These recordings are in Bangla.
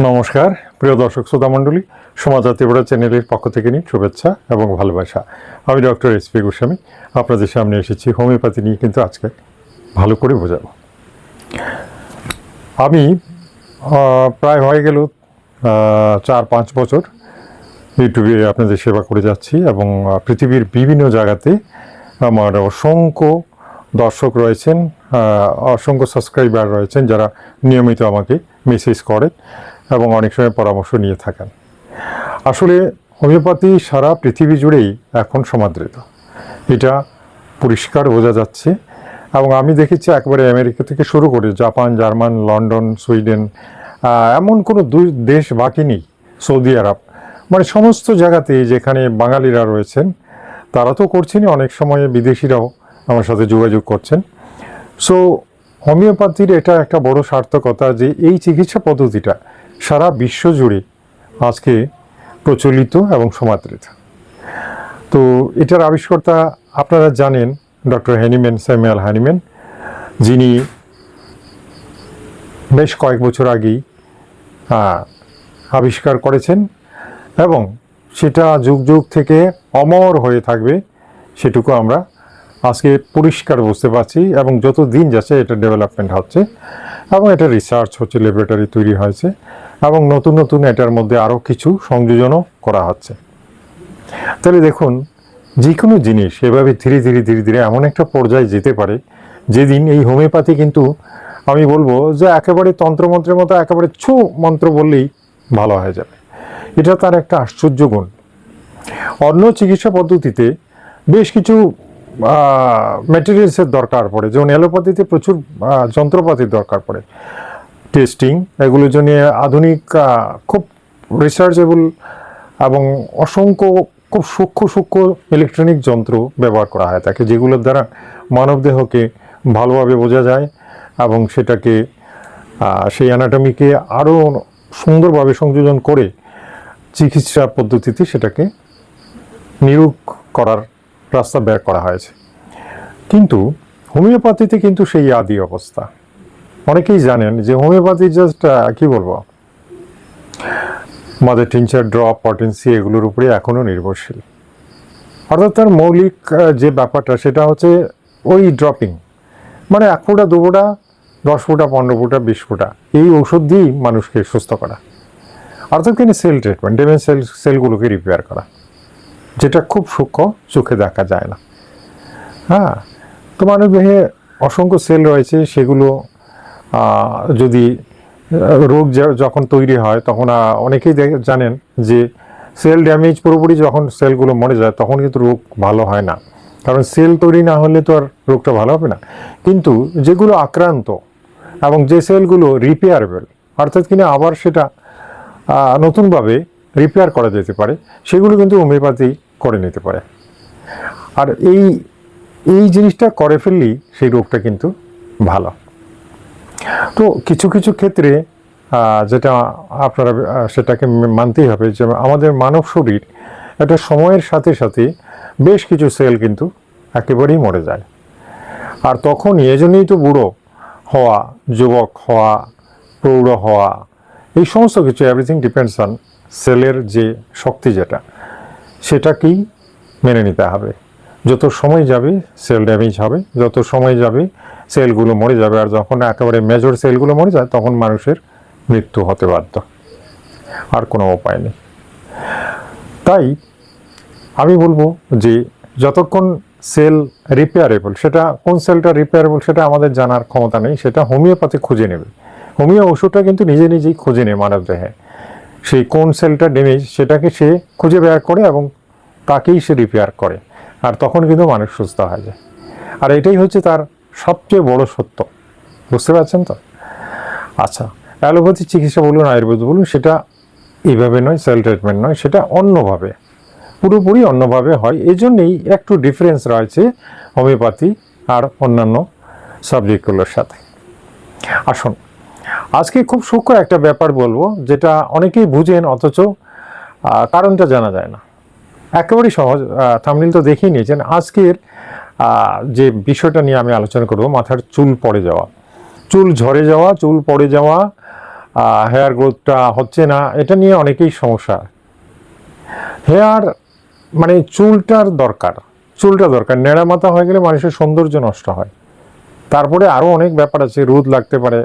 নমস্কার, প্রিয় দর্শক শ্রোতা মণ্ডলী সমাজ ত্রিপুরা চ্যানেলের পক্ষ থেকে নিয়ে শুভেচ্ছা এবং ভালোবাসা। আমি ডক্টর এস পি গোস্বামী, আপনাদের সামনে এসেছি, হোমিওপ্যাথি নিয়ে কিন্তু আজকে ভালো করে বোঝাবো। আমি প্রায় হয়ে গেল চার পাঁচ বছর ইউটিউবে আপনাদের সেবা করে যাচ্ছি এবং পৃথিবীর বিভিন্ন জায়গাতে আমার অসংখ্য দর্শক রয়েছেন অসংখ্য সাবস্ক্রাইবার রয়েছেন যারা নিয়মিত আমাকে মেসেজ করেন। এবং অনেক সময় পরামর্শ নিয়ে থাকেন। আসলে হোমিওপ্যাথি সারা পৃথিবী জুড়েই এখন সমাদৃত। এটা পরিষ্কার বোঝা যাচ্ছে এবং আমি দেখেছি একবারে আমেরিকা থেকে শুরু করে জাপান, জার্মান, লন্ডন, সুইডেন এমন কোনো দুই দেশ বাকি নেই, সৌদি আরব। মানে সমস্ত জায়গাতে যেখানে বাঙালিরা রয়েছেন, তারা তো করছেনই অনেক সময়, বিদেশিরাও আমার সাথে যোগাযোগ করছেন। সো হোমিওপ্যাথির এটা একটা বড় সার্থকতা যে এই চিকিৎসা পদ্ধতিটা সারা বিশ্ব জুড়ে আজকে প্রচলিত এবং সমাদৃত। তো এটার আবিষ্কর্তা আপনারা জানেন ডক্টর হ্যানিম্যান স্যামুয়েল হ্যানিম্যান যিনি বেশ কয়েক বছর আগেই আবিষ্কার করেছেন এবং সেটা যুগ যুগ থেকে অমর হয়ে থাকবে সেটুকু আমরা আজকে পরিষ্কার বুঝতে পারছি এবং যত দিন যাচ্ছে এটা ডেভেলপমেন্ট হচ্ছে এবং এটা রিসার্চ হচ্ছে, ল্যাবরেটরি তৈরি হয়েছে। এবং নতুন নতুন এটার মধ্যে আরও কিছু সংযোজনও করা হচ্ছে। তাহলে দেখুন যে কোনো জিনিস এভাবে ধীরে ধীরে ধীরে ধীরে এমন একটা পর্যায়ে যেতে পারে, যেদিন এই হোমিওপ্যাথি কিন্তু আমি বলব যে একেবারে তন্ত্রমন্ত্রের মতো একেবারে ছু মন্ত্র বললেই ভালো হয়ে যাবে। এটা তার একটা আশ্চর্য গুণ। অন্য চিকিৎসা পদ্ধতিতে বেশ কিছু ম্যাটেরিয়ালসের দরকার পড়ে, যেমন অ্যালোপ্যাথিতে প্রচুর যন্ত্রপাতির দরকার পড়ে। টেস্টিং এগুলোর জন্য আধুনিক খুব রিসার্চেবল এবং অসংখ্য খুব সূক্ষ্ম সূক্ষ্ম ইলেকট্রনিক যন্ত্র ব্যবহার করা হয় থাকে যেগুলোর দ্বারা মানবদেহকে ভালোভাবে বোঝা যায় এবং সেটাকে সেই অ্যানাটমিকে আরও সুন্দরভাবে সংযোজন করে চিকিৎসা পদ্ধতিতে সেটাকে নিরূপ করার রাস্তা বের করা হয়েছে। কিন্তু হোমিওপ্যাথিতে কিন্তু সেই আদি অবস্থা। অনেকেই জানেন যে হোমিওপ্যাথি জাস্ট কি বলব? মাদার টিনচার ড্রপ পটেন্সি এগুলোর উপরে এখনও নির্ভরশীল। অর্থাৎ তার মৌলিক যে ব্যাপারটা সেটা হচ্ছে ওই ড্রপিং মানে এক ফোঁটা, দু ফোঁটা, দশ ফোঁটা, পনেরো ফোঁটা, বিশ ফোঁটা, এই ওষুধ দিয়েই মানুষকে সুস্থ করা। অর্থাৎ কিন্তু সেল ট্রিটমেন্ট ডেমেন সেল সেলগুলোকে রিপেয়ার করা, যেটা খুব সূক্ষ্ম চোখে দেখা যায় না। হ্যাঁ তো মানব দেহে অসংখ্য সেল রয়েছে, সেগুলো যদি রোগ যখন তৈরি হয়, তখন অনেকেই জানেন যে সেল ড্যামেজ পুরোপুরি যখন সেলগুলো মরে যায়, তখন কিন্তু রোগ ভালো হয় না। কারণ সেল তৈরি না হলে তো আর রোগটা ভালো হবে না। কিন্তু যেগুলো আক্রান্ত এবং যে সেলগুলো রিপেয়ারেবল, অর্থাৎ কিনা আবার সেটা নতুনভাবে রিপেয়ার করা যেতে পারে, সেগুলো কিন্তু হোমিওপ্যাথি করে নিতে পারে। আর এই এই জিনিসটা করে ফেললেই সেই রোগটা কিন্তু ভালো। তো কিছু কিছু ক্ষেত্রে যেটা আপনারা সেটাকে মানতেই হবে যে আমাদের মানব শরীর একটা সময়ের সাথে সাথে বেশ কিছু সেল কিন্তু একেবারেই মরে যায়। আর তখন এজন্যই তো বুড়ো হওয়া, যুবক হওয়া, প্রৌঢ় হওয়া, এই সমস্ত কিছু এভরিথিং ডিপেন্ডস অন সেলের যে শক্তি যেটা, সেটাকেই মেনে নিতে হবে। যত সময় যাবে সেল ড্যামেজ হবে। যত সময় যাবে সেলগুলো মরে যাবে। আর যখন একেবারে মেজর সেলগুলো মরে যায়, তখন মানুষের মৃত্যু হতে বাধ্য। আর কোনো উপায় নেই। তাই আমি বলব যে, যতক্ষণ সেল রিপেয়ারেবল সেটা কোন সেলটা রিপেয়ারেবল সেটা আমাদের জানার ক্ষমতা নেই, সেটা হোমিওপ্যাথি খুঁজে নেবে। হোমিও ওষুধটা কিন্তু নিজে নিজেই খুঁজে নেয় মানব দেহে। সেই কোন সেলটা ড্যামেজ সেটাকে সে খুঁজে বের করে এবং তাকেই সে রিপেয়ার করে। আর তখন কিন্তু মানুষ সুস্থ হয়ে যায়। আর এটাই হচ্ছে তার সবচেয়ে বড় সত্য। বুঝতে পারছেন তো? আচ্ছা অ্যালোপ্যাথি চিকিৎসা বলুন, আয়ুর্বেদ বলুন, সেটা এইভাবে নয়, সেল ট্রিটমেন্ট নয়, সেটা অন্যভাবে, পুরোপুরি অন্যভাবে হয়। এই জন্যেই একটু ডিফারেন্স রয়েছে হোমিওপ্যাথি আর অন্যান্য সাবজেক্টগুলোর সাথে। আসুন, আজকে খুব সূক্ষ্ম একটা ব্যাপার বলব, যেটা অনেকেই বুঝেন, অথচ কারণটা জানা যায় না। একেবারেই সহজ থামনিল তো দেখেই নিয়েছেন। আজকের যে বিষয়টা নিয়ে আমি আলোচনা করব, মাথার চুল পড়ে যাওয়া। চুল ঝরে যাওয়া, চুল পড়ে যাওয়া হেয়ার গ্রোথটা হচ্ছে না, এটা নিয়ে অনেকেই সমস্যা। হেয়ার মানে চুলটার দরকার, চুলটা দরকার। নেড়া মাথা হয়ে গেলে মানুষের সৌন্দর্য নষ্ট হয়। তারপরে আরও অনেক ব্যাপার আছে, রোদ লাগতে পারে।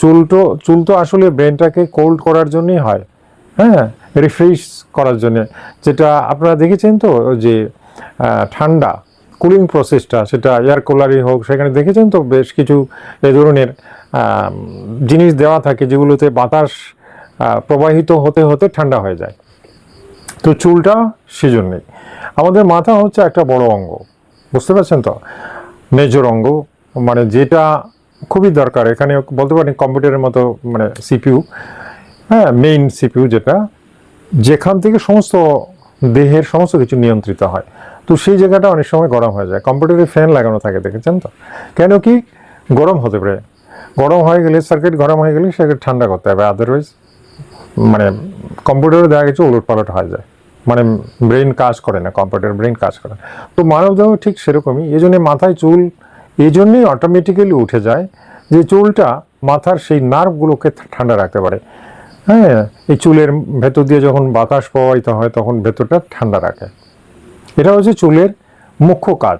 চুল তো চুল তো আসলে ব্রেনটাকে কোল্ড করার জন্যই হয়। হ্যাঁ? রিফ্রেশ করার জন্য, যেটা আপনারা দেখেছেন তো যে ঠান্ডা কুলিং প্রসেসটা সেটা এয়ার কুলারই হোক, সেখানে দেখেছেন তো বেশ কিছু এ ধরনের জিনিস দেওয়া থাকে যেগুলোতে বাতাস প্রবাহিত হতে হতে ঠান্ডা হয়ে যায়। তো চুলটা সেজন্যই। আমাদের মাথা হচ্ছে একটা বড় অঙ্গ, বুঝতে পারছেন তো? মেজর অঙ্গ মানে যেটা খুবই দরকার। এখানে বলতে পারেন কম্পিউটারের মতো মানে সিপিইউ হ্যাঁ মেইন সিপিইউ যেটা যেখান থেকে সমস্ত দেহের সমস্ত কিছু নিয়ন্ত্রিত হয়। তো সেই জায়গাটা অনেক সময় গরম হয়ে যায়। কম্পিউটারে ফ্যান লাগানো থাকে, দেখেছেন তো? কেন কি গরম হতে পারে। গরম হয়ে গেলে সার্কিট গরম হয়ে গেলে সেটাকে ঠান্ডা করতে হবে। আদারওয়াইজ মানে কম্পিউটারে দেখা গেছে উলট পালট হয়ে যায়। মানে ব্রেন কাজ করে না, কম্পিউটার ব্রেন কাজ করে তো মানবদেহ ঠিক সেরকমই। এই জন্যে মাথায় চুল, এই জন্যই অটোমেটিক্যালি উঠে যায় যে চুলটা মাথার সেই নার্ভগুলোকে ঠান্ডা রাখতে পারে। হ্যাঁ এই চুলের ভেতর দিয়ে যখন বাতাস প্রবাহিত হয়, তখন ভেতরটা ঠান্ডা রাখে। এটা হচ্ছে চুলের মুখ্য কাজ।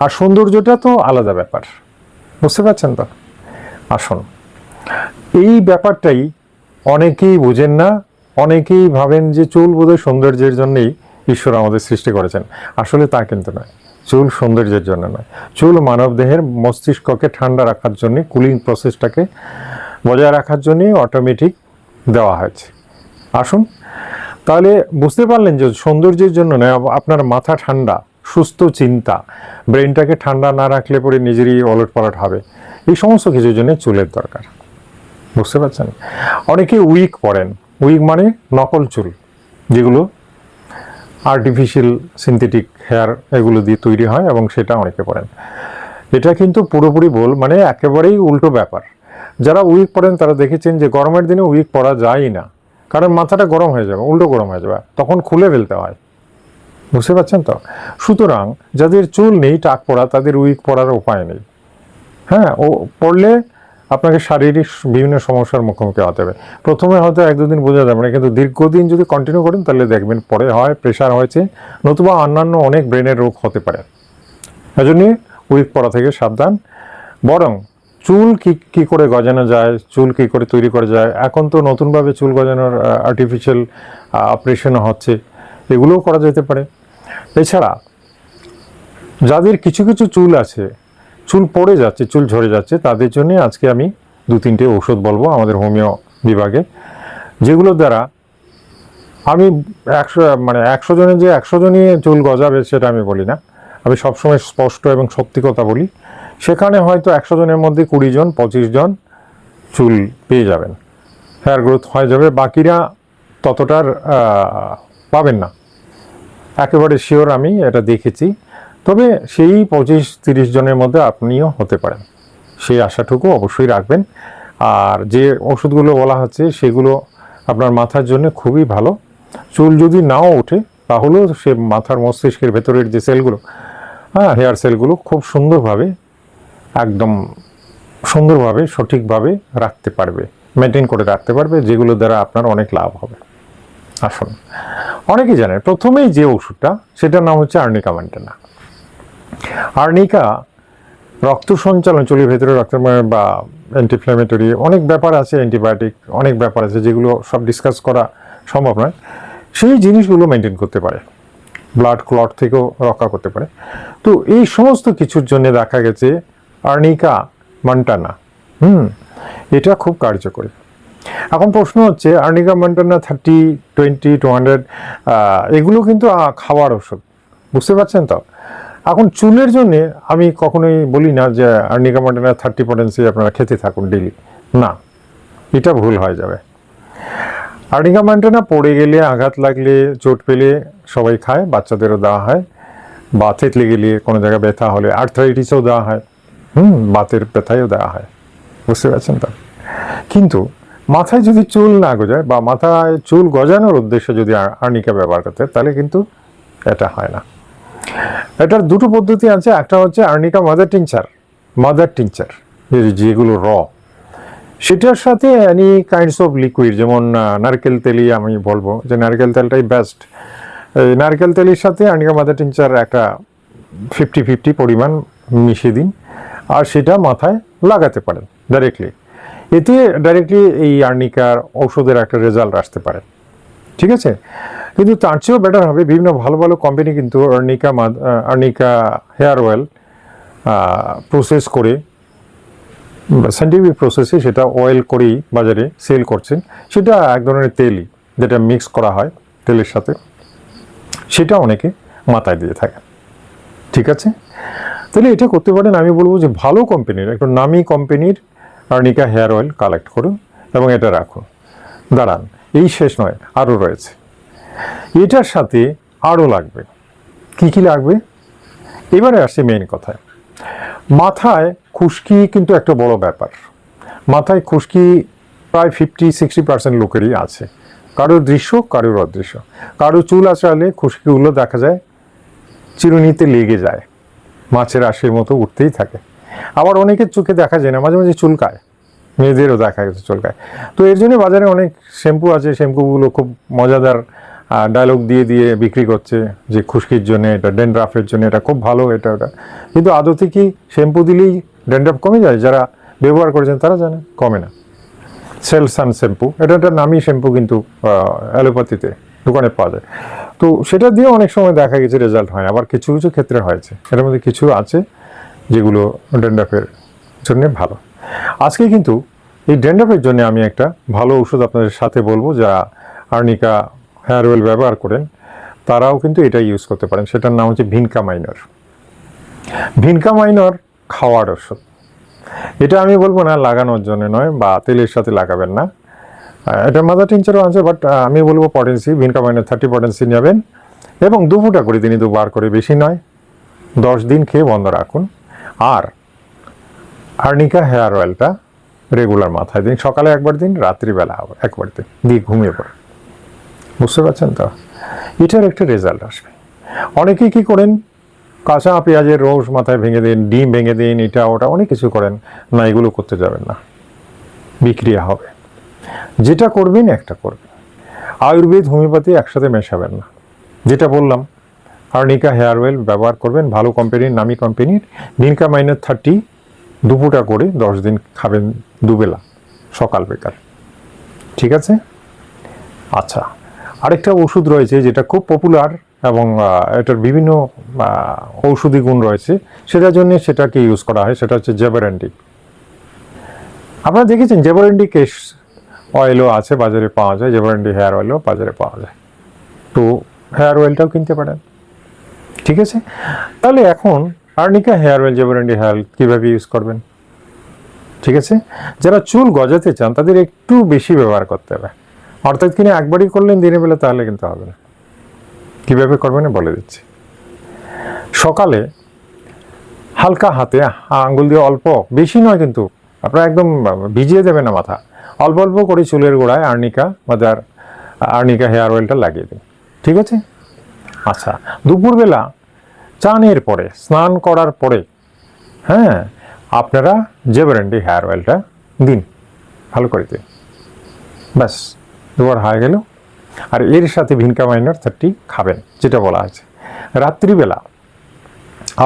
আর সৌন্দর্যটা তো আলাদা ব্যাপার। বুঝতে পারছেন তো? আসুন। এই ব্যাপারটাই অনেকেই বোঝেন না, অনেকেই ভাবেন যে চুল বোধহয় সৌন্দর্যের জন্যেই ঈশ্বর আমাদের সৃষ্টি করেছেন। আসলে তা কিন্তু নয়। চুল সৌন্দর্যের জন্য নয়। চুল মানবদেহের মস্তিষ্ককে ঠান্ডা রাখার জন্য কুলিং প্রসেসটাকে বজায় রাখার জন্যই অটোমেটিক দেওয়া হয়েছে। আসুন। তাহলে বুঝতে পারলেন যে সৌন্দর্যের জন্য নয় আপ- আপনার মাথা ঠান্ডা, সুস্থ চিন্তা, ব্রেনটাকে ঠান্ডা না রাখলে পরে নিজেরই অলট পালট হবে। এই সমস্ত কিছুর জন্য চুলের দরকার। বুঝতে পারছেন? অনেকে উইক পড়েন উইক মানে নকল চুল, যেগুলো আর্টিফিশিয়াল সিনথেটিক হেয়ার এগুলো দিয়ে তৈরি হয় এবং সেটা অনেকে পড়েন এটা কিন্তু পুরোপুরি ভুল মানে একেবারেই উল্টো ব্যাপার। যারা উইক পড়েন তারা দেখেছেন যে গরমের দিনে উইক পড়া যায়ই না। কারণ মাথাটা গরম হয়ে যাবে, উল্টো গরম হয়ে যাবে, তখন খুলে ফেলতে হয়। বুঝতে পারছেন তো? সুতরাং যাদের চুল নেই, টাক পড়া, তাদের উইক পড়ার উপায় নেই। হ্যাঁ ও পড়লে আপনাকে শারীরিক বিভিন্ন সমস্যার মুখোমুখি হতে হবে। প্রথমে হয়তো এক দুদিন বোঝা যাবে না, কিন্তু দীর্ঘদিন যদি কন্টিনিউ করেন, তাহলে দেখবেন পরে হয় প্রেশার হয়েছে, নতুবা অন্যান্য অনেক ব্রেনের রোগ হতে পারে। এজন্য উইক পড়া থেকে সাবধান। বরং চুল কি কি করে গজানো যায়, চুল কি করে তৈরি করা যায়? এখন তো নতুনভাবে চুল গজানোর আর্টিফিশিয়াল অপারেশনও হচ্ছে। এগুলোও করা যেতে পারে। এছাড়া, যাদের কিছু কিছু চুল আছে, চুল পড়ে যাচ্ছে, চুল ঝরে যাচ্ছে, তাদের জন্য আজকে আমি দু তিনটে ঔষধ বলব আমাদের হোমিও বিভাগে, যেগুলোর দ্বারা আমি একশো মানে একশো জনে যে একশো জনই চুল গজাবে সেটা আমি বলি না। আমি সবসময় স্পষ্ট এবং সত্যি কথা বলি। সেখানে হয়তো একশো জনের মধ্যে কুড়ি জন, পঁচিশ জন চুল পেয়ে যাবেন। হেয়ার গ্রোথ হয়ে যাবে, বাকিরা ততটার পাবেন না। একেবারে শিওর আমি এটা দেখেছি। তবে সেই পঁচিশ, তিরিশ জনের মধ্যে আপনিও হতে পারেন। সেই আশাটুকু অবশ্যই রাখবেন। আর যে ওষুধগুলো বলা হচ্ছে, সেগুলো আপনার মাথার জন্য খুবই ভালো। চুল যদি নাও ওঠে, তাহলেও সে মাথার মস্তিষ্কের ভেতরের যে সেলগুলো হ্যাঁ হেয়ার সেলগুলো খুব সুন্দরভাবে একদম সুন্দরভাবে, সঠিকভাবে রাখতে পারবে মেনটেন করে রাখতে পারবে, যেগুলো দ্বারা আপনার অনেক লাভ হবে। আসুন, অনেকেই জানেন, প্রথমেই যে ওষুধটা, সেটার নাম হচ্ছে আর্নিকা ম্যান্টেনা আর্নিকা রক্ত সঞ্চালন, চুলের ভেতরে রক্ত বা অ্যান্টিফ্ল্যামেটরি অনেক ব্যাপার আছে অ্যান্টিবায়োটিক অনেক ব্যাপার আছে, যেগুলো সব ডিসকাস করা সম্ভব নয়। সেই জিনিসগুলো মেনটেন করতে পারে। ব্লাড ক্লট থেকেও রক্ষা করতে পারে। তো এই সমস্ত কিছুর জন্য দেখা গেছে আর্নিকা মান্টানা। হুম, এটা খুব কার্যকরী। এখন প্রশ্ন হচ্ছে, arnica montana thirty twenty two hundred এগুলো কিন্তু খাওয়ার ওষুধ বুঝতে পারছেন তো? এখন চুলের জন্য আমি কখনোই বলি না যে, আর্নিকা মান্টানা থার্টি পটেন্সি আপনারা খেতে থাকুন ডেলি না, এটা ভুল হয়ে যাবে। আর্নিকা মান্টানা পড়ে গেলে আঘাত লাগলে, চোট পেলে সবাই খায়, বাচ্চাদেরও দেওয়া হয়। বা থেতলে গেলে কোনো জায়গায় ব্যথা হলে আর্থ্রাইটিসও দেওয়া হয়। হুম, বাতের ব্যথায়ও দেওয়া হয়। বুঝতে পারছেন তো? কিন্তু মাথায় যদি চুল না গজায় বা মাথায় চুল গজানোর উদ্দেশ্যে যদি আর্নিকা ব্যবহার করতে তাহলে কিন্তু এটা হয় না। এটার দুটো পদ্ধতি আছে। একটা হচ্ছে arnica mother tincture mother tincture যেগুলো র। সেটার সাথে এনি কাইন্ডস অফ লিকুইড যেমন নারকেল তেলই আমি বলব যে নারকেল তেলটাই বেস্ট নারকেল তেলের সাথে আর্নিকা মাদার টিনচার একটা ফিফটি ফিফটি পরিমাণ মিশিয়ে দিন। আর সেটা মাথায় লাগাতে পারেন ডাইরেক্টলি এতে ডাইরেক্টলি এই আর্নিকার ঔষধের একটা রেজাল্ট আসতে পারে। ঠিক আছে? কিন্তু তার চেয়েও বেটার হবে বিভিন্ন ভালো ভালো কোম্পানি কিন্তু arnica arnica hair oil process করে সাইন্টিফিক প্রসেসে সেটা অয়েল করেই বাজারে সেল করছেন। সেটা এক ধরনের তেলই যেটা মিক্স করা হয় তেলের সাথে। সেটা অনেকে মাথায় দিয়ে থাকে। ঠিক আছে? তাহলে এটা করতে পারেন, আমি বলব যে ভালো কোম্পানির একটু নামি কোম্পানির আর্নিকা হেয়ার অয়েল কালেক্ট করুন এবং এটা রাখুন। দাঁড়ান, এই শেষ নয় আরও রয়েছে। এটার সাথে আরও লাগবে। কি কি লাগবে? এবারে আসছে মেইন কথায় মাথায় খুশকি কিন্তু একটা বড় ব্যাপার। মাথায় খুশকি প্রায় ফিফটি সিক্সটি পার্সেন্ট লোকেরই আছে। কারোর দৃশ্য, কারোর অদৃশ্য। কারও চুল আঁচড়ালে খুশকিগুলো দেখা যায়, চিরুনিতে লেগে যায়। মাছের আশের মতো উঠতেই থাকে। আবার অনেকের চোখে দেখা যায় না, মাঝে মাঝে চুলকায়। মেয়েদেরও দেখা গেছে চুলকায়। তো এর জন্য বাজারে অনেক শ্যাম্পু আছে, শ্যাম্পুগুলো খুব মজাদার ডায়লগ দিয়ে দিয়ে বিক্রি করছে যে খুশকির জন্য এটা ডেন্ড্রাফের জন্য এটা খুব ভালো এটা ওটা। কিন্তু আদতে কি শ্যাম্পু দিলেই ডেন্ড্রাফ কমে যায়? যারা ব্যবহার করেছেন তারা জানে, কমে না। সেলসান শ্যাম্পু এটা একটা নামি শ্যাম্পু কিন্তু অ্যালোপ্যাথিতে দোকানে পাওয়া যায়। তো সেটা দিয়ে অনেক সময় দেখা গেছে রেজাল্ট হয় আবার কিছু কিছু ক্ষেত্রে হয়েছে। এটার মধ্যে কিছু আছে যেগুলো ডেন্ড্রাফের জন্য ভালো। আজকে কিন্তু এই ডেন্ড্রাফের জন্য আমি একটা ভালো ওষুধ আপনাদের সাথে বলব, যা আর্নিকা হেয়ার অয়েল ব্যবহার করেন। তারাও কিন্তু এটা ইউজ করতে পারেন। সেটার নাম হচ্ছে ভিনকা মাইনর। ভিনকা মাইনর খাওয়ার ওষুধ এটা আমি বলব না লাগানোর জন্য নয় বা তেলের সাথে লাগাবেন না। এটা মাদার টিনচারও আছে বাট আমি বলব potency, vinca minor thirty potency নেবেন। এবং দুপুরটা করে দিনই দুবার করে বেশি নয়, দশ দিন খেয়ে বন্ধ রাখুন। আর আর্নিকা হেয়ার অয়েলটা রেগুলার মাথায় দিন, সকালে একবার দিন, রাত্রিবেলা একবার দিন, দিয়ে ঘুমিয়ে পড়ে বুঝতে পারছেন তো? এটার একটা রেজাল্ট আসবে। অনেকেই কি করেন? কাঁচা পেঁয়াজের রোজ মাথায় ভেঙে দিন, ডিম ভেঙে দিন এটা ওটা, অনেক কিছু করেন। না, এগুলো করতে যাবেন না। বিক্রিয়া হবে। যেটা করবেন, একটা করবেন। আয়ুর্বেদ, হোমিওপ্যাথি একসাথে মেশাবেন না। যেটা বললাম, আর্নিকা হেয়ার অয়েল ব্যবহার করবেন, ভালো কোম্পানির, নামি কোম্পানির নিনকা মাইনাস থার্টি দুপুটা করে দশ দিন খাবেন দুবেলা, সকাল বেকার। ঠিক আছে? আচ্ছা আরেকটা ওষুধ রয়েছে যেটা খুব পপুলার এবং এটার বিভিন্ন ঔষধি গুণ রয়েছে, সেটার জন্য সেটাকে ইউজ করা হয়, সেটা হচ্ছে জেবারেন্ডি। আপনারা দেখেছেন জেবারেন্ডি কেশ অয়েলও আছে, বাজারে পাওয়া যায় জেবারেন্ডি হেয়ার অয়েলও বাজারে পাওয়া যায়। তো হেয়ার অয়েলটাও কিনতে পারেন। ঠিক আছে? তাহলে এখন arnica hair oil jaborandi hair oil কীভাবে ইউজ করবেন? ঠিক আছে? যারা চুল গজাতে চান, তাদের একটু বেশি ব্যবহার করতে হবে। অর্থাৎ কিনে একবারই করলেন, দিনের বেলা তাহলে কিন্তু হবে না। কীভাবে করবেন বলে দিচ্ছি। সকালে হালকা হাতে আঙ্গুল দিয়ে অল্প, বেশি নয় কিন্তু, আপনারা একদম ভিজিয়ে দেবেন না মাথা। অল্প অল্প করে চুলের গোড়ায় আর্নিকা, মাদার, আর্নিকা হেয়ার অয়েলটা লাগিয়ে দিন। ঠিক আছে? আচ্ছা দুপুরবেলা চানের পরে, স্নান করার পরে হ্যাঁ আপনারা জেবারেন্ডি হেয়ার অয়েলটা দিন, ভালো করে দিন। ব্যাস, দুবার হয়ে গেল। আর এর সাথে ভিনকা মাইনার থার্টি খাবেন, যেটা বলা আছে। রাত্রিবেলা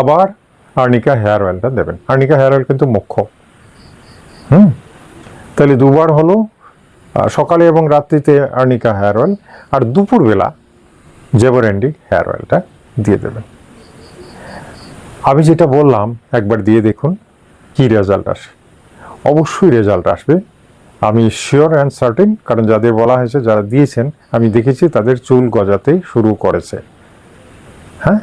আবার আর্নিকা হেয়ার অয়েলটা দেবেন। আর্নিকা হেয়ার অয়েল কিন্তু মুখ্য। হুম? তাহলে দুবার হলো সকালে এবং রাত্রিতে আর্নিকা হেয়ার অয়েল, আর দুপুরবেলা জেবারেন্ডি হেয়ার অয়েলটা দিয়ে দেবেন। আমি যেটা বললাম, একবার দিয়ে দেখুন কি রেজাল্ট আসে। অবশ্যই রেজাল্ট আসবে। আমি শিওর অ্যান্ড সার্টেন, কারণ যাদের বলা হয়েছে, যারা দিয়েছেন, আমি দেখেছি তাদের চুল গজাতে শুরু করেছে। হ্যাঁ?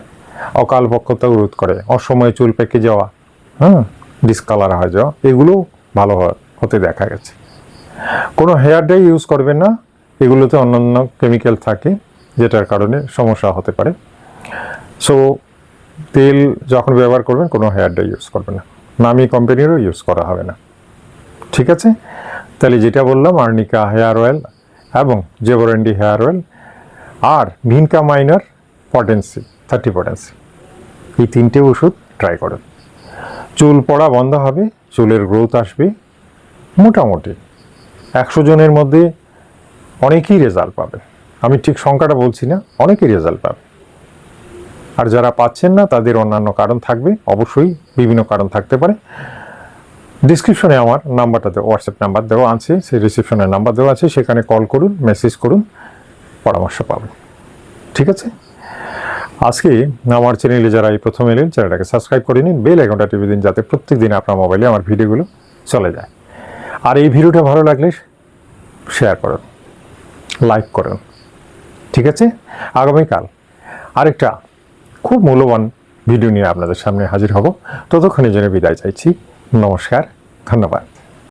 অকাল পক্ষতা রোধ করে। অসময়ে চুল পেকে যাওয়া হ্যাঁ? ডিসকালার হয়ে যাওয়া, এগুলো ভালো হ- হতে দেখা গেছে। কোনো হেয়ার ডাই ইউজ করবেন না, এগুলোতে অন্যান্য কেমিক্যাল থাকে, যেটার কারণে সমস্যা হতে পারে। সো তেল যখন ব্যবহার করবেন, কোনো হেয়ার ডাই ইউজ করবেন না। নামি কোম্পানিরও ইউজ করা হবে না। ঠিক আছে? তাহলে যেটা বললাম, আর্নিকা হেয়ার অয়েল এবং জেবরেন্ডি হেয়ার অয়েল আর vinca minor potency thirty potency এই তিনটে ওষুধ ট্রাই করেন। চুল পড়া বন্ধ হবে, চুলের গ্রোথ আসবে মোটামুটি। একশো জনের মধ্যে অনেকেই রেজাল্ট পাবে। আমি ঠিক সংখ্যাটা বলছি না, অনেকেই রেজাল্ট পাবে। আর যারা পাচ্ছেন না, তাদের অন্যান্য কারণ থাকবে, অবশ্যই বিভিন্ন কারণ থাকতে পারে। ডিসক্রিপশনে আমার নাম্বারটাতে হোয়াটসঅ্যাপ নাম্বার দেওয়া আছে, সেই রিসিপশনের নাম্বার দেওয়া আছে, সেখানে কল করুন মেসেজ করুন, পরামর্শ পাবেন। ঠিক আছে? আজকে আমার চ্যানেলে যারা এই প্রথম এলেন চ্যানেলটাকে সাবস্ক্রাইব করে নিন বেল আইকনটা টিভি দিন, যাতে প্রত্যেক দিন আপনার মোবাইলে আমার ভিডিওগুলো চলে যায়। আর এই ভিডিওটা ভালো লাগলে শেয়ার করুন লাইক করুন, ঠিক আছে? আগামীকাল আরেকটা খুব মূল্যবান ভিডিও নিয়ে আপনাদের সামনে হাজির হব। ততক্ষণের জন্য বিদায় চাইছি। নমস্কার, ধন্যবাদ।